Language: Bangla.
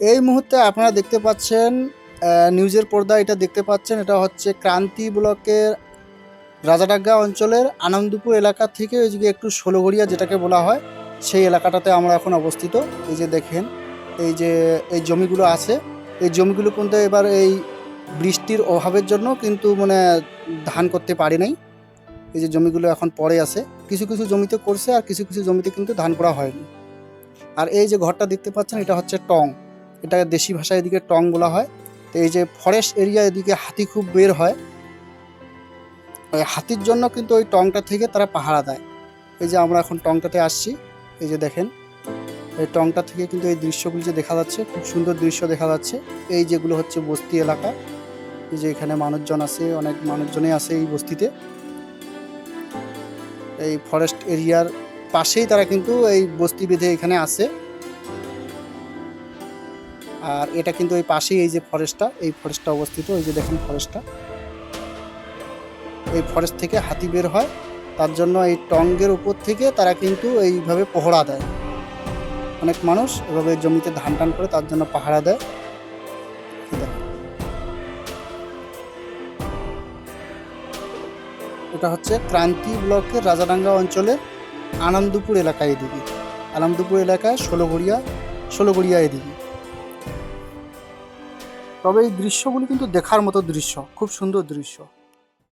এই মুহূর্তে আপনারা দেখতে পাচ্ছেন নিউজের পর্দা এটা দেখতে পাচ্ছেন, এটা হচ্ছে ক্রান্তি ব্লকের রাজাডাঙ্গা অঞ্চলের আনন্দপুর এলাকা থেকে ওই যে একটু ষোলোঘরিয়া যেটাকে বলা হয়, সেই এলাকাটাতে আমরা এখন অবস্থিত। এই যে দেখেন, এই যে, এই জমিগুলো আছে, এই জমিগুলো কিন্তু এবার এই বৃষ্টির অভাবের জন্য কিন্তু মানে ধান করতে পারে নাই। এই যে জমিগুলো এখন পরে আছে, কিছু কিছু জমিতে করছে আর কিছু কিছু জমিতে কিন্তু ধান করা হয়নি। আর এই যে ঘরটা দেখতে পাচ্ছেন, এটা হচ্ছে টং। এটা দেশি ভাষায় এদিকে টং বলা হয়। তো এই যে ফরেস্ট এরিয়া এদিকে হাতি খুব বের হয়। ওই হাতির জন্য কিন্তু ওই টংটা থেকে তারা পাহারা দেয়। এই যে আমরা এখন টংটাতে আসছি, এই যে দেখেন, এই টংটা থেকে কিন্তু এই দৃশ্যগুলি যে দেখা যাচ্ছে, খুব সুন্দর দৃশ্য দেখা যাচ্ছে। এই যেগুলো হচ্ছে বস্তি এলাকা, এই যে এখানে মানুষজন আছে, অনেক মানুষজনই আছে এই বস্তিতে। এই ফরেস্ট এরিয়ার পাশেই তারা কিন্তু এই বস্তি বেঁধে এখানে আসে আর এটা কিন্তু এই পাশেই এই যে ফরেস্টটা এই ফরেস্টটা অবস্থিত, এই যে দেখেন ফরেস্টটা এই ফরেস্ট থেকে হাতি বের হয়, তার জন্য এই টঙ্গের উপর থেকে তারা কিন্তু এইভাবে পহরা দেয়। অনেক মানুষ এভাবে জমিতে ধান টান করে তার জন্য পাহারা দেয়। এটা হচ্ছে ক্রান্তি ব্লকের রাজাডাঙ্গা অঞ্চলের আনন্দপুর এলাকায় এদিকে। আনন্দপুর এলাকায় ষোলোঘরিয়া ষোলোঘরিয়া এদিকে। তবে এই দৃশ্যগুলি কিন্তু দেখার মতো দৃশ্য খুব সুন্দর দৃশ্য।